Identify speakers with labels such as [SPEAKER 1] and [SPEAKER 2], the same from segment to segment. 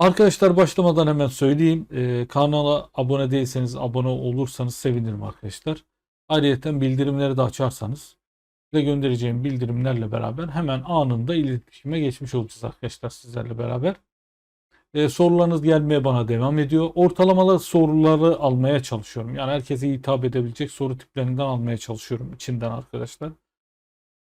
[SPEAKER 1] Arkadaşlar başlamadan hemen söyleyeyim. Ee, kanala abone değilseniz abone olursanız sevinirim arkadaşlar. Ayrıca bildirimleri de açarsanız size göndereceğim bildirimlerle beraber hemen anında iletişime geçmiş olacağız arkadaşlar sizlerle beraber. Ee, sorularınız gelmeye bana devam ediyor. Ortalamalı soruları almaya çalışıyorum. Yani herkese hitap edebilecek soru tiplerinden almaya çalışıyorum içinden arkadaşlar.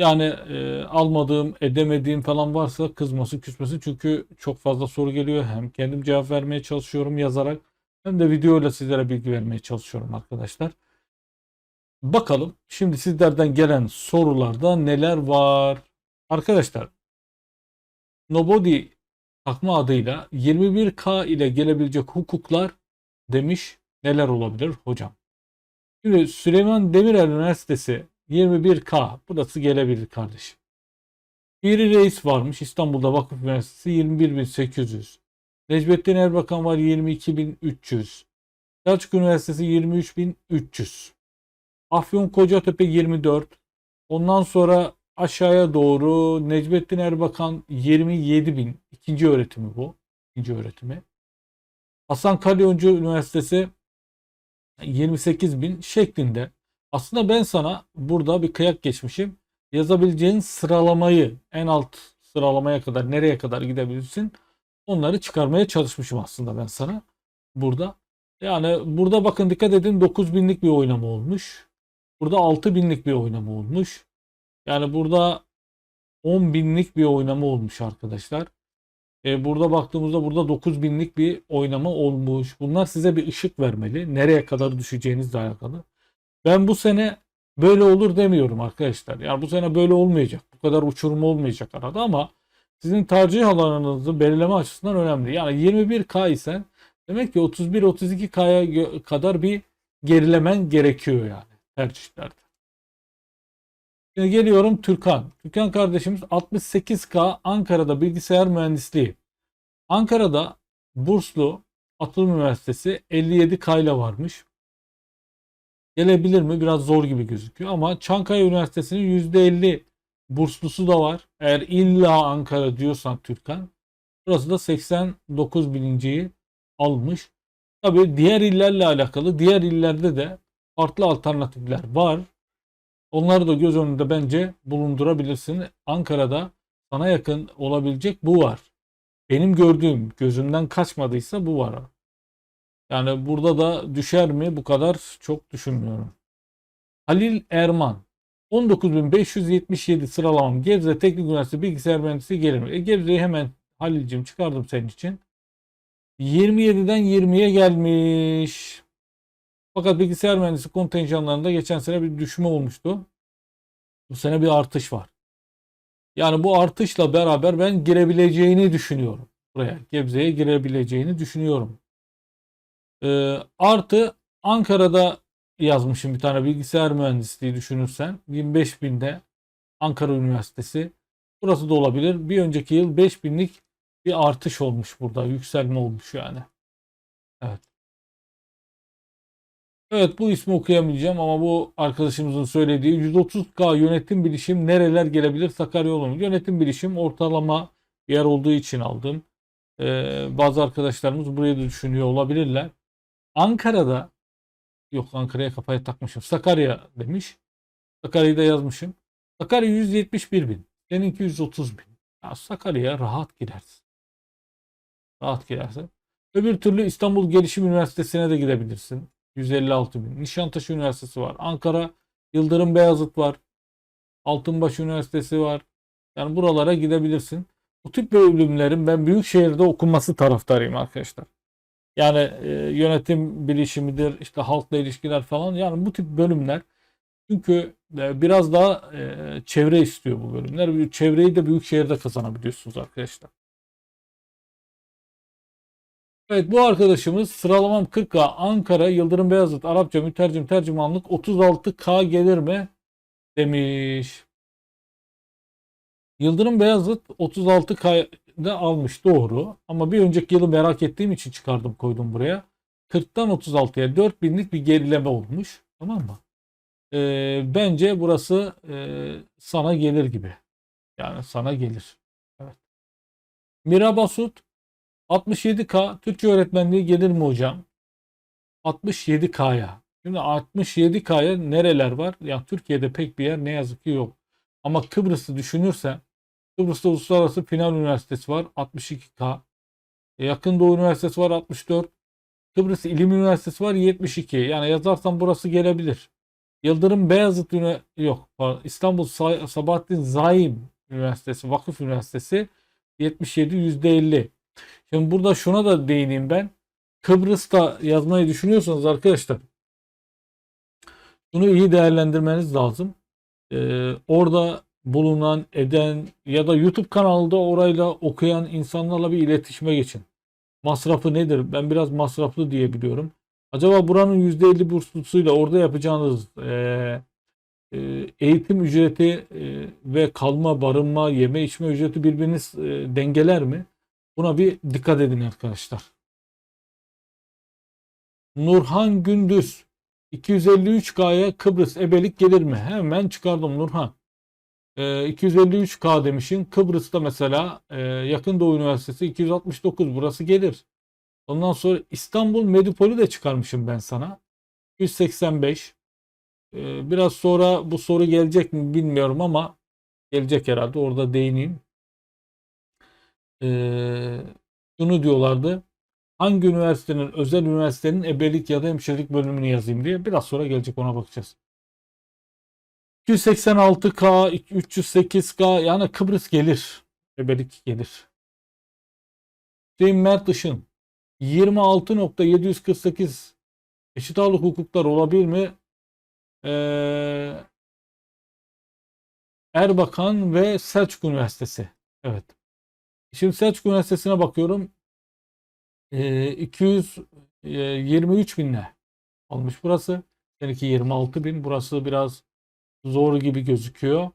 [SPEAKER 1] Yani e, almadığım, edemediğim falan varsa kızması, küsmesi. Çünkü çok fazla soru geliyor. Hem kendim cevap vermeye çalışıyorum yazarak hem de videoyla sizlere bilgi vermeye çalışıyorum arkadaşlar. Bakalım şimdi sizlerden gelen sorularda neler var? Arkadaşlar Nobody takma adıyla 21K ile gelebilecek hukuklar demiş neler olabilir hocam? Şimdi Süleyman Demirel Üniversitesi 21K. Burası gelebilir kardeşim. Piri Reis varmış. İstanbul'da Vakıf Üniversitesi 21.800. Necmettin Erbakan var 22.300. Selçuk Üniversitesi 23.300. Afyon Kocatepe 24. Ondan sonra aşağıya doğru Necmettin Erbakan 27.000. İkinci öğretimi bu. İkinci öğretimi. Hasan Kalyoncu Üniversitesi 28.000 şeklinde aslında ben sana burada bir kıyak geçmişim. Yazabileceğin sıralamayı en alt sıralamaya kadar nereye kadar gidebilirsin onları çıkarmaya çalışmışım aslında ben sana burada. Yani burada bakın dikkat edin 9000'lik bir oynama olmuş. Burada 6000'lik bir oynama olmuş. Yani burada 10.000'lik bir oynama olmuş arkadaşlar. E, burada baktığımızda burada 9000'lik bir oynama olmuş. Bunlar size bir ışık vermeli. Nereye kadar düşeceğinizle alakalı. Ben bu sene böyle olur demiyorum arkadaşlar. Yani bu sene böyle olmayacak. Bu kadar uçurum olmayacak arada ama sizin tercih alanınızı belirleme açısından önemli. Yani 21K isen demek ki 31-32K'ya kadar bir gerilemen gerekiyor yani tercihlerde. Şimdi geliyorum Türkan. Türkan kardeşimiz 68K Ankara'da bilgisayar mühendisliği. Ankara'da burslu Atılım Üniversitesi 57K ile varmış. Gelebilir mi? Biraz zor gibi gözüküyor ama Çankaya Üniversitesi'nin %50 burslusu da var. Eğer illa Ankara diyorsan Türkan. Burası da 89 birinciyi almış. Tabii diğer illerle alakalı diğer illerde de farklı alternatifler var. Onları da göz önünde bence bulundurabilirsin. Ankara'da sana yakın olabilecek bu var. Benim gördüğüm gözümden kaçmadıysa bu var. Yani burada da düşer mi bu kadar çok düşünmüyorum. Halil Erman 19.577 sıralamam Gebze Teknik Üniversitesi Bilgisayar Mühendisliği gelir mi? E, Gebze'yi hemen Halil'cim çıkardım senin için. 27'den 20'ye gelmiş. Fakat bilgisayar mühendisi kontenjanlarında geçen sene bir düşme olmuştu. Bu sene bir artış var. Yani bu artışla beraber ben girebileceğini düşünüyorum. Buraya Gebze'ye girebileceğini düşünüyorum. Ee, artı Ankara'da yazmışım bir tane bilgisayar mühendisliği düşünürsen 25 binde Ankara Üniversitesi. Burası da olabilir. Bir önceki yıl 5000'lik bir artış olmuş burada. Yükselme olmuş yani. Evet. Evet bu ismi okuyamayacağım ama bu arkadaşımızın söylediği 130K yönetim bilişim nereler gelebilir Sakarya olur? Yönetim bilişim ortalama yer olduğu için aldım. Ee, bazı arkadaşlarımız burayı da düşünüyor olabilirler. Ankara'da yok Ankara'ya kafaya takmışım. Sakarya demiş. Sakarya'yı da yazmışım. Sakarya 171 bin. Seninki 130 bin. Ya Sakarya'ya rahat girersin. Rahat girersin. Öbür türlü İstanbul Gelişim Üniversitesi'ne de gidebilirsin. 156 bin. Nişantaşı Üniversitesi var. Ankara Yıldırım Beyazıt var. Altınbaş Üniversitesi var. Yani buralara gidebilirsin. Bu tip bölümlerin ben büyük şehirde okunması taraftarıyım arkadaşlar. Yani e, yönetim bilişimidir, işte halkla ilişkiler falan. Yani bu tip bölümler çünkü e, biraz daha e, çevre istiyor bu bölümler. Çevreyi de büyük şehirde kazanabiliyorsunuz arkadaşlar. Evet bu arkadaşımız sıralamam 40K Ankara Yıldırım Beyazıt Arapça mütercim tercümanlık 36K gelir mi demiş. Yıldırım Beyazıt 36K'da almış doğru ama bir önceki yılı merak ettiğim için çıkardım koydum buraya. 40'tan 36'ya 4000'lik bir gerileme olmuş tamam mı? Ee, bence burası e, sana gelir gibi. Yani sana gelir. Evet. Mira Basut 67K Türkçe öğretmenliği gelir mi hocam? 67K'ya. Şimdi 67K'ya nereler var? Ya Türkiye'de pek bir yer ne yazık ki yok. Ama Kıbrıs'ı düşünürsen Kıbrıs'ta Uluslararası Final Üniversitesi var 62K. E, Yakın Doğu Üniversitesi var 64. Kıbrıs İlim Üniversitesi var 72. Yani yazarsan burası gelebilir. Yıldırım Beyazıt Ünivers yok. İstanbul Sa- Sabahattin Zaim Üniversitesi, Vakıf Üniversitesi 77 %50. Şimdi burada şuna da değineyim ben. Kıbrıs'ta yazmayı düşünüyorsanız arkadaşlar bunu iyi değerlendirmeniz lazım. Ee, orada bulunan, eden ya da YouTube kanalında orayla okuyan insanlarla bir iletişime geçin. Masrafı nedir? Ben biraz masraflı diye biliyorum. Acaba buranın %50 burslusuyla orada yapacağınız eee, eee, eğitim ücreti eee, ve kalma, barınma, yeme içme ücreti birbiriniz eee, dengeler mi? Buna bir dikkat edin arkadaşlar. Nurhan Gündüz 253K'ya Kıbrıs ebelik gelir mi? Hemen çıkardım Nurhan. Ee, 253K demişin. Kıbrıs'ta mesela e, Yakın Doğu Üniversitesi 269 burası gelir. Ondan sonra İstanbul Medipol'ü de çıkarmışım ben sana. 185. Ee, biraz sonra bu soru gelecek mi bilmiyorum ama gelecek herhalde. Orada değineyim. Ee, şunu diyorlardı. Hangi üniversitenin, özel üniversitenin ebelik ya da hemşirelik bölümünü yazayım diye. Biraz sonra gelecek ona bakacağız. 286K, 308K yani Kıbrıs gelir. Ebelik gelir. Hüseyin Mert Işın 26.748 eşit ağırlık hukuklar olabilir mi? Ee, Erbakan ve Selçuk Üniversitesi. Evet. Şimdi Selçuk Üniversitesi'ne bakıyorum. Ee, 223 binle almış burası. Seninki 26 bin. Burası biraz zor gibi gözüküyor.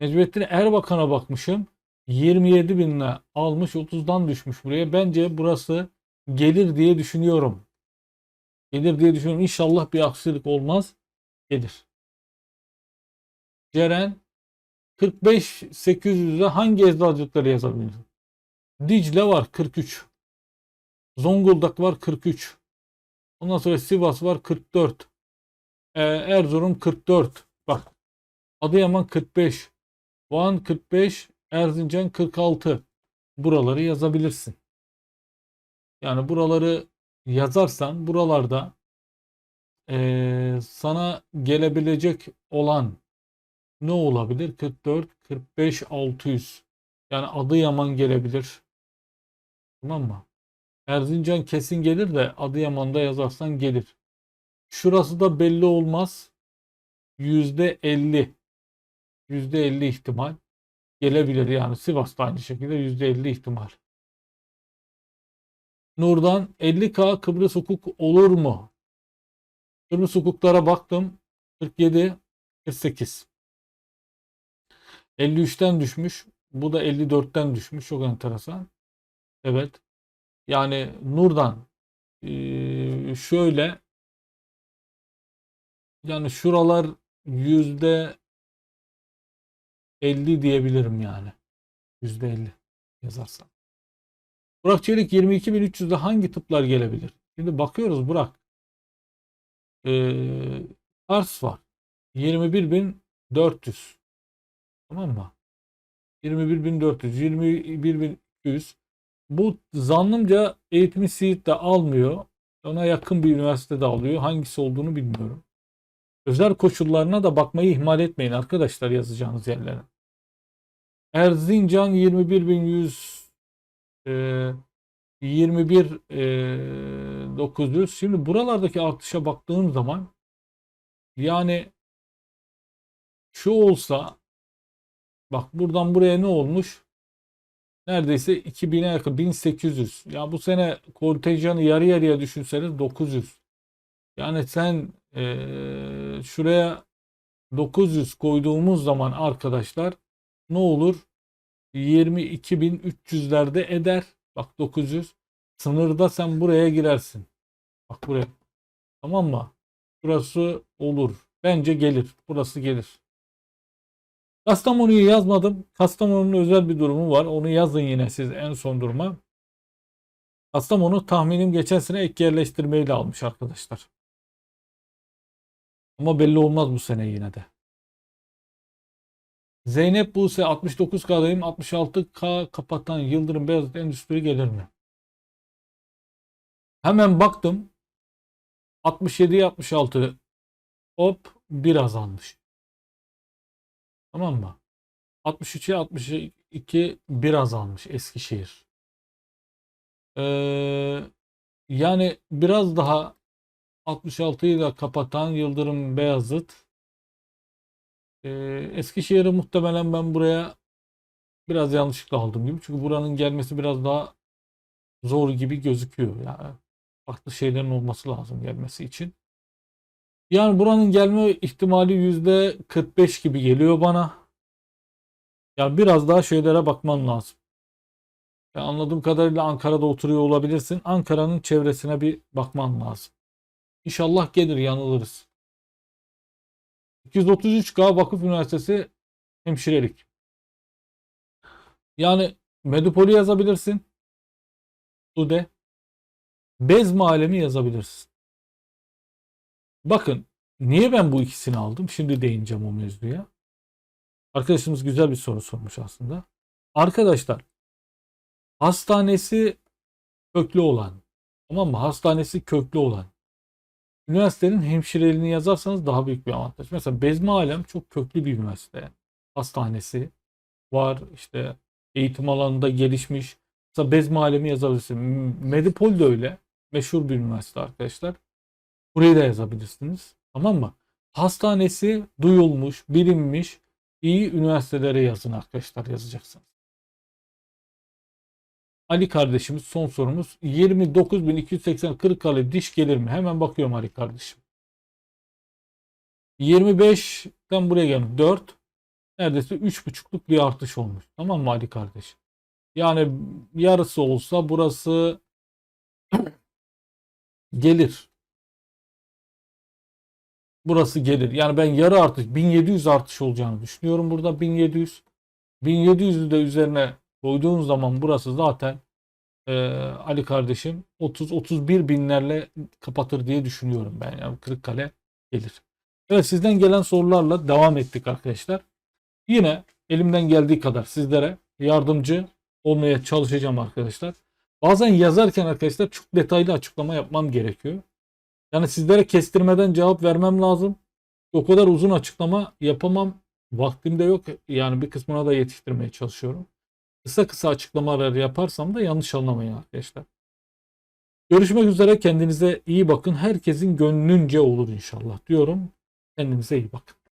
[SPEAKER 1] Necmettin Erbakan'a bakmışım. 27 binle almış 30'dan düşmüş buraya. Bence burası gelir diye düşünüyorum. Gelir diye düşünüyorum. İnşallah bir aksilik olmaz. Gelir. Ceren 45 800'e hangi eczacılıkları yazabilir? Dicle var 43. Zonguldak var 43. Ondan sonra Sivas var 44. Ee, Erzurum 44. Adıyaman 45. Van 45. Erzincan 46. Buraları yazabilirsin. Yani buraları yazarsan buralarda eee, sana gelebilecek olan ne olabilir? 44, 45, 600. Yani Adıyaman gelebilir. Tamam mı? Erzincan kesin gelir de Adıyaman'da yazarsan gelir. Şurası da belli olmaz. %50. %50 ihtimal gelebilir. Yani Sivas'ta aynı şekilde %50 ihtimal. Nur'dan 50K Kıbrıs hukuk olur mu? Kıbrıs hukuklara baktım. 47, 48. 53'ten düşmüş. Bu da 54'ten düşmüş. Çok enteresan. Evet. Yani Nur'dan şöyle yani şuralar yüzde 50 diyebilirim yani. Yüzde 50 yazarsam. Burak Çelik 22.300'de hangi tıplar gelebilir? Şimdi bakıyoruz Burak. Ee, Ars var. 21.400. Tamam mı? 21.400, 21.200. Bu zannımca eğitimi Siirt'te almıyor. Ona yakın bir üniversitede alıyor. Hangisi olduğunu bilmiyorum. Özel koşullarına da bakmayı ihmal etmeyin arkadaşlar yazacağınız yerlere. Erzincan 21.100 e, 21 e, 900. Şimdi buralardaki artışa baktığım zaman yani şu olsa bak buradan buraya ne olmuş? Neredeyse 2000'e yakın 1800. Ya bu sene kontenjanı yarı yarıya düşünseniz 900. Yani sen eee, şuraya 900 koyduğumuz zaman arkadaşlar ne olur? 22.300'lerde eder. Bak 900. Sınırda sen buraya girersin. Bak buraya. Tamam mı? Burası olur. Bence gelir. Burası gelir. Kastamonu'yu yazmadım. Kastamonu'nun özel bir durumu var. Onu yazın yine siz en son duruma. Kastamonu tahminim geçen sene ek yerleştirmeyle almış arkadaşlar. Ama belli olmaz bu sene yine de. Zeynep Buse 69K'dayım. 66K kapatan Yıldırım Beyazıt Endüstri gelir mi? Hemen baktım. 67 66 hop bir azalmış. Tamam mı? 63'e 62 bir azalmış Eskişehir. Ee, yani biraz daha 66'yı da kapatan Yıldırım Beyazıt. Ee, Eskişehir'i muhtemelen ben buraya biraz yanlışlıkla aldım gibi. Çünkü buranın gelmesi biraz daha zor gibi gözüküyor. Yani farklı şeylerin olması lazım gelmesi için. Yani buranın gelme ihtimali %45 gibi geliyor bana. Yani biraz daha şeylere bakman lazım. Ya anladığım kadarıyla Ankara'da oturuyor olabilirsin. Ankara'nın çevresine bir bakman lazım. İnşallah gelir yanılırız. 233K Vakıf Üniversitesi hemşirelik. Yani Medipol'ü yazabilirsin. Sude. Bezmi alemi yazabilirsin. Bakın niye ben bu ikisini aldım? Şimdi değineceğim o mevzuya. Arkadaşımız güzel bir soru sormuş aslında. Arkadaşlar hastanesi köklü olan tamam mı? Hastanesi köklü olan üniversitenin hemşireliğini yazarsanız daha büyük bir avantaj. Mesela Bezmi Alem çok köklü bir üniversite. Hastanesi var işte eğitim alanında gelişmiş. Mesela Bezmi Alemi yazabilirsin. Medipol de öyle. Meşhur bir üniversite arkadaşlar. Burayı da yazabilirsiniz. Tamam mı? Hastanesi duyulmuş, bilinmiş iyi üniversitelere yazın arkadaşlar yazacaksınız. Ali kardeşimiz son sorumuz 29.280 Kırıkkale diş gelir mi? Hemen bakıyorum Ali kardeşim. 25'ten buraya gelmiş 4 neredeyse 3.5'luk bir artış olmuş. Tamam mı Ali kardeşim? Yani yarısı olsa burası gelir. Burası gelir. Yani ben yarı artış 1700 artış olacağını düşünüyorum burada 1700. 1700'ü de üzerine koyduğun zaman burası zaten e, Ali kardeşim 30-31 binlerle kapatır diye düşünüyorum ben. Yani Kırıkkale gelir. Evet sizden gelen sorularla devam ettik arkadaşlar. Yine elimden geldiği kadar sizlere yardımcı olmaya çalışacağım arkadaşlar. Bazen yazarken arkadaşlar çok detaylı açıklama yapmam gerekiyor. Yani sizlere kestirmeden cevap vermem lazım. O kadar uzun açıklama yapamam. Vaktim de yok. Yani bir kısmına da yetiştirmeye çalışıyorum. Kısa kısa açıklamalar yaparsam da yanlış anlamayın arkadaşlar. Görüşmek üzere. Kendinize iyi bakın. Herkesin gönlünce olur inşallah diyorum. Kendinize iyi bakın.